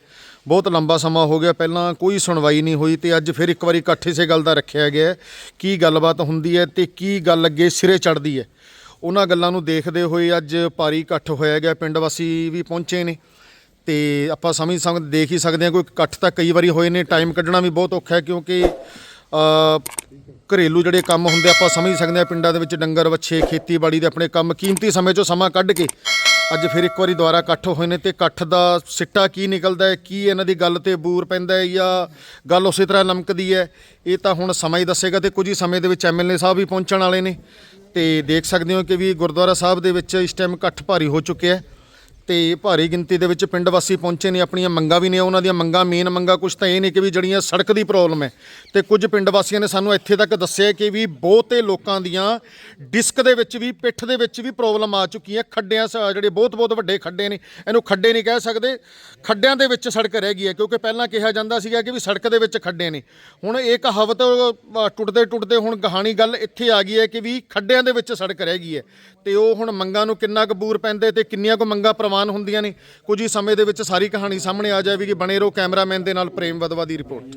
ਬਹੁਤ ਲੰਬਾ ਸਮਾਂ ਹੋ ਗਿਆ, ਪਹਿਲਾਂ ਕੋਈ ਸੁਣਵਾਈ ਨਹੀਂ ਹੋਈ ਤੇ ਅੱਜ ਫਿਰ ਇੱਕ ਵਾਰੀ ਇਕੱਠ ਇਸੇ ਗੱਲ ਦਾ ਰੱਖਿਆ ਗਿਆ ਕੀ ਗੱਲਬਾਤ ਹੁੰਦੀ ਹੈ ਤੇ ਕੀ ਗੱਲ ਅੱਗੇ ਸਿਰੇ ਚੜਦੀ ਹੈ। ਉਹਨਾਂ ਗੱਲਾਂ ਨੂੰ ਦੇਖਦੇ ਹੋਏ ਅੱਜ ਭਾਰੀ ਇਕੱਠ ਹੋਇਆ ਗਿਆ। ਪਿੰਡ ਵਾਸੀ ਵੀ ਪਹੁੰਚੇ ਨੇ ਤੇ ਆਪਾਂ ਸਮਝ ਸਕਦੇ ਦੇਖ ਹੀ ਸਕਦੇ ਹਾਂ ਕੋਈ ਇਕੱਠ ਤਾਂ ਕਈ ਵਾਰੀ ਹੋਏ ਨੇ ਟਾਈਮ ਕੱਢਣਾ ਵੀ ਬਹੁਤ ਔਖਾ ਹੈ ਕਿਉਂਕਿ ਘਰੇਲੂ ਜਿਹੜੇ ਕੰਮ ਹੁੰਦੇ ਆਪਾਂ ਸਮਝ ਸਕਦੇ ਹਾਂ ਪਿੰਡਾਂ ਦੇ ਵਿੱਚ ਡੰਗਰ, ਵੱਛੇ, ਖੇਤੀਬਾੜੀ ਦੇ ਆਪਣੇ ਕੰਮ ਕੀਮਤੀ ਸਮੇਂ 'ਚੋਂ ਸਮਾਂ ਕੱਢ ਕੇ ਅੱਜ ਫਿਰ ਇੱਕ ਵਾਰੀ ਦੁਬਾਰਾ ਇਕੱਠ ਹੋਏ ਨੇ ਤੇ ਇਕੱਠ ਦਾ ਸਿੱਟਾ ਕੀ ਨਿਕਲਦਾ ਹੈ, ਕੀ ਇਹਨਾਂ ਦੀ ਗੱਲ ਤੇ ਬੂਰ ਪੈਂਦਾ ਹੈ ਜਾਂ ਗੱਲ ਉਸੇ ਤਰ੍ਹਾਂ ਲਮਕਦੀ ਹੈ, ਇਹ ਤਾਂ ਹੁਣ ਸਮਾਂ ਹੀ ਦੱਸੇਗਾ ਤੇ ਕੁਝ ਹੀ ਸਮੇਂ ਦੇ ਵਿੱਚ ਐਮਐਲਏ ਸਾਹਿਬ ਵੀ ਪਹੁੰਚਣ ਵਾਲੇ ਨੇ। ਤੇ ਦੇਖ ਸਕਦੇ ਹੋ ਕਿ ਵੀ ਗੁਰਦੁਆਰਾ ਸਾਹਿਬ ਦੇ ਵਿੱਚ ਇਸ ਟਾਈਮ ਇਕੱਠ ਭਾਰੀ ਹੋ ਚੁੱਕਿਆ ਹੈ। ਤੇ ਭਾਰੀ ਗਿਣਤੀ ਦੇ ਵਿੱਚ ਪਿੰਡ ਵਾਸੀ ਪਹੁੰਚੇ ਨੇ, ਆਪਣੀਆਂ ਮੰਗਾਂ ਵੀ ਨੇ, ਉਹਨਾਂ ਦੀਆਂ ਮੰਗਾਂ, ਮੇਨ ਮੰਗਾਂ ਕੁਝ ਤਾਂ ਇਹ ਨੇ ਕਿ ਵੀ ਜਿਹੜੀਆਂ ਸੜਕ ਦੀ ਪ੍ਰੋਬਲਮ ਹੈ। ਤੇ ਕੁਝ ਪਿੰਡ ਵਾਸੀਆਂ ਨੇ ਸਾਨੂੰ ਇੱਥੇ ਤੱਕ ਦੱਸਿਆ ਕਿ ਵੀ ਬਹੁਤੇ ਲੋਕਾਂ ਦੀਆਂ ਡਿਸਕ ਦੇ ਵਿੱਚ ਵੀ, ਪਿੱਠ ਦੇ ਵਿੱਚ ਵੀ ਪ੍ਰੋਬਲਮ ਆ ਚੁੱਕੀ ਹੈ। ਖੱਡਿਆਂ ਸ- ਜਿਹੜੇ ਬਹੁਤ ਬਹੁਤ ਵੱਡੇ ਖੱਡੇ ਨੇ, ਇਹਨੂੰ ਖੱਡੇ ਨਹੀਂ ਕਹਿ ਸਕਦੇ। ਖੱਡਿਆਂ ਦੇ ਵਿੱਚ ਸੜਕ ਰਹਿ ਗਈ ਹੈ, ਕਿਉਂਕਿ ਪਹਿਲਾਂ ਕਿਹਾ ਜਾਂਦਾ ਸੀਗਾ ਕਿ ਵੀ ਸੜਕ ਦੇ ਵਿੱਚ ਖੱਡੇ ਨੇ। ਹੁਣ ਇਹ ਕਹਾਵਤ ਟੁੱਟਦੇ ਟੁੱਟਦੇ ਹੁਣ ਕਹਾਣੀ ਗੱਲ ਇੱਥੇ ਆ ਗਈ ਹੈ ਕਿ ਵੀ ਖੱਡਿਆਂ ਦੇ ਵਿੱਚ ਸੜਕ ਰਹਿ ਗਈ ਹੈ। ਤੇ ਉਹ ਹੁਣ ਮੰਗਾਂ ਨੂੰ ਕਿੰਨਾ ਕੁ ਬੂਰ ਪੈਂਦੇ ਤੇ ਕਿੰਨੀਆਂ ਕੁ ਮੰਗਾਂ ਪ੍ਰਵਾਨ ਹੁੰਦੀਆਂ ਨੇ। ਕੁਝ ਹੀ ਸਮੇਂ ਦੇ ਵਿੱਚ ਸਾਰੀ ਕਹਾਣੀ ਸਾਹਮਣੇ ਆ ਜਾਵੇਗੀ। ਬਣੇ ਰਹੋ ਕੈਮਰਾਮੈਨ ਦੇ ਨਾਲ ਪ੍ਰੇਮ ਵਦਵਾ ਦੀ ਰਿਪੋਰਟ।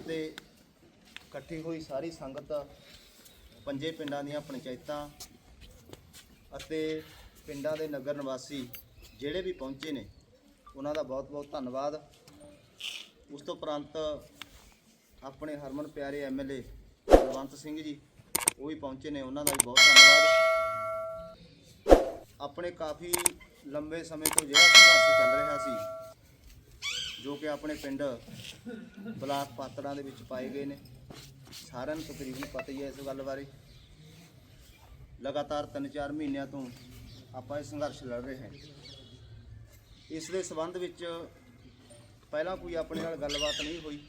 ਇਕੱਠੀ ਹੋਈ ਸਾਰੀ ਸੰਗਤ ਪੰਜੇ ਪਿੰਡਾਂ ਦੀਆਂ ਪੰਚਾਇਤਾਂ ਅਤੇ ਪਿੰਡਾਂ ਦੇ ਨਗਰ ਨਿਵਾਸੀ ਜਿਹੜੇ ਵੀ ਪਹੁੰਚੇ ਨੇ, ਉਹਨਾਂ ਦਾ ਬਹੁਤ-ਬਹੁਤ ਧੰਨਵਾਦ। ਉਸ ਤੋਂ ਉਪਰੰਤ ਆਪਣੇ ਹਰਮਨ ਪਿਆਰੇ ਐਮਐਲਏ ਬਲਵੰਤ ਸਿੰਘ ਜੀ, ਉਹ ਵੀ ਪਹੁੰਚੇ ਨੇ, ਉਹਨਾਂ ਦਾ ਵੀ ਬਹੁਤ ਧੰਨਵਾਦ। ਆਪਣੇ ਕਾਫੀ ਲੰਬੇ ਸਮੇਂ ਤੋਂ ਜਿਹੜਾ ਸੰਘਰਸ਼ ਚੱਲ ਰਿਹਾ ਸੀ, ਜੋ ਕਿ ਆਪਣੇ ਪਿੰਡ ਬਲਾਕ ਪਾਤੜਾਂ ਦੇ ਵਿੱਚ ਪਾਏ ਗਏ ਨੇ। ਸਾਰਿਆਂ ਨੂੰ ਤਕਰੀਬਨ ਪਤਾ ਹੀ ਹੈ ਇਸ ਗੱਲ ਬਾਰੇ। ਲਗਾਤਾਰ 3-4 ਮਹੀਨਿਆਂ ਤੋਂ ਆਪਾਂ ਇਹ ਸੰਘਰਸ਼ ਲੜ ਰਹੇ ਹਾਂ। ਇਸ ਦੇ ਸਬੰਧ ਵਿੱਚ ਪਹਿਲਾਂ ਕੋਈ ਆਪਣੇ ਨਾਲ ਗੱਲਬਾਤ ਨਹੀਂ ਹੋਈ।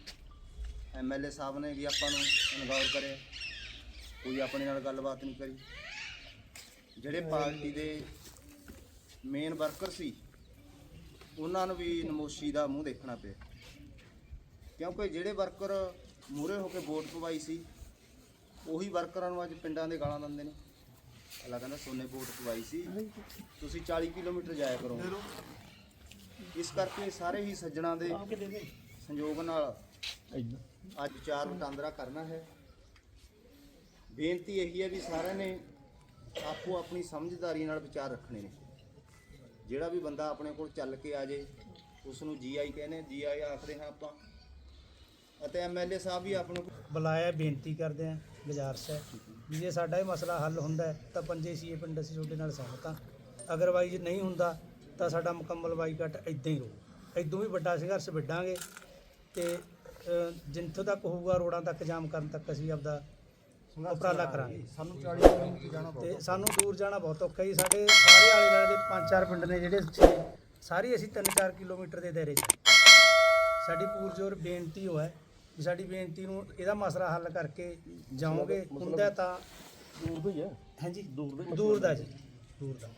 ਐਮਐਲਏ ਸਾਹਿਬ ਨੇ ਵੀ ਆਪਾਂ ਨੂੰ ਇਨਗੌਰ ਕਰਿਆ। ਕੋਈ ਆਪਣੇ ਨਾਲ ਗੱਲਬਾਤ ਨਹੀਂ ਕਰੀ। ਜਿਹੜੇ ਪਾਰਟੀ ਦੇ ਮੇਨ ਵਰਕਰ ਸੀ, ਉਹਨਾਂ ਨੂੰ ਵੀ ਨਮੋਸ਼ੀ ਦਾ ਮੂੰਹ ਦੇਖਣਾ ਪਿਆ। ਕਿਉਂਕਿ ਜਿਹੜੇ ਵਰਕਰ ਮੂਰੇ ਹੋ ਕੇ ਵੋਟ ਪਵਾਈ ਸੀ। ਉਹੀ ਵਰਕਰਾਂ ਨੂੰ ਅੱਜ ਪਿੰਡਾਂ ਦੇ ਗਾਲਾਂ ਦਿੰਦੇ ਨੇ। ਅੱਲਾ ਕਹਿੰਦਾ ਸੋਨੇ ਵੋਟ ਪਵਾਈ ਸੀ। ਤੁਸੀਂ 40 ਕਿਲੋਮੀਟਰ ਜਾਇਆ ਕਰੋ। ਇਸ ਕਰਕੇ ਸਾਰੇ ਹੀ ਸੱਜਣਾ ਦੇ ਸੰਯੋਗ ਨਾਲ ਅੱਜ ਚਾਰ ਵਟਾਂਦਰਾ ਕਰਨਾ ਹੈ। ਬੇਨਤੀ ਇਹੀ ਹੈ ਵੀ ਸਾਰਿਆਂ ਨੇ ਆਪੋ ਆਪਣੀ ਸਮਝਦਾਰੀ ਨਾਲ ਵਿਚਾਰ ਰੱਖਣੇ ਨੇ। ਜਿਹੜਾ ਵੀ ਬੰਦਾ ਆਪਣੇ ਕੋਲ ਚੱਲ ਕੇ ਆ ਜੇ ਉਸ ਨੂੰ ਜੀ ਆਈ ਕਹਿੰਦੇ ਜੀ ਆਈ ਆਖਦੇ ਹਾਂ ਆਪਾਂ। ਅਤੇ ਐਮਐਲਏ ਸਾਹਿਬ ਵੀ ਆਪਣੇ ਕੋਲ ਬੁਲਾਇਆ ਬੇਨਤੀ ਕਰਦੇ ਆ ਗੁਜ਼ਾਰਿਸ਼ ਹੈ ਵੀ ਜੇ ਸਾਡਾ ਇਹ ਮਸਲਾ ਹੱਲ ਹੁੰਦਾ ਹੈ ਤਾਂ ਪੰਜੇ ਸੀਏ ਪਿੰਡ ਅਸੀਂ ਤੁਹਾਡੇ ਨਾਲ ਸਹਿਮਤ ਹਾਂ। ਅਗਰਵਾਈਜ਼ ਨਹੀਂ ਹੁੰਦਾ ਤਾਂ ਸਾਡਾ ਮੁਕੰਮਲ ਬਾਈਕਾਟ ਇਦਾਂ ਹੀ ਰਹੂ। ਇਦੋਂ ਵੀ ਵੱਡਾ ਸੰਘਰਸ਼ ਵਿੱਢਾਂਗੇ ਤੇ ਜਿੱਥੋਂ ਤੱਕ ਹੋਊਗਾ ਰੋਡਾਂ ਤੱਕ ਜਾਮ ਕਰਨ ਤੱਕ ਅਸੀਂ ਆਪਦਾ ਉਪਰਾਲਾ ਕਰਾਂਗੇ। ਸਾਨੂੰ 40 ਕਿਲੋਮੀਟਰ ਜਾਣਾ ਤੇ ਸਾਨੂੰ ਦੂਰ ਜਾਣਾ ਬਹੁਤ ਔਖਾ ਜੀ। ਸਾਡੇ ਸਾਰੇ ਆਲੇ ਦੁਆਲੇ ਦੇ ਪੰਜ ਚਾਰ ਪਿੰਡ ਨੇ ਜਿਹੜੇ ਛੇ ਸਾਰੇ ਅਸੀਂ 3-4 ਕਿਲੋਮੀਟਰ ਦੇ ਦਾਇਰੇ 'ਚ ਸਾਡੀ ਪੂਰਜੋਰ ਬੇਨਤੀ ਉਹ ਹੈ ਵੀ ਸਾਡੀ ਬੇਨਤੀ ਨੂੰ ਇਹਦਾ ਮਸਲਾ ਹੱਲ ਕਰਕੇ ਜਾਓਗੇ ਹੁੰਦਾ ਤਾਂ ਦੂਰ ਦਾ ਹੀ ਹੈ। ਹਾਂਜੀ ਦੂਰ ਦਾ ਦੂਰ ਦਾ ਜੀ ਦੂਰ ਦਾ।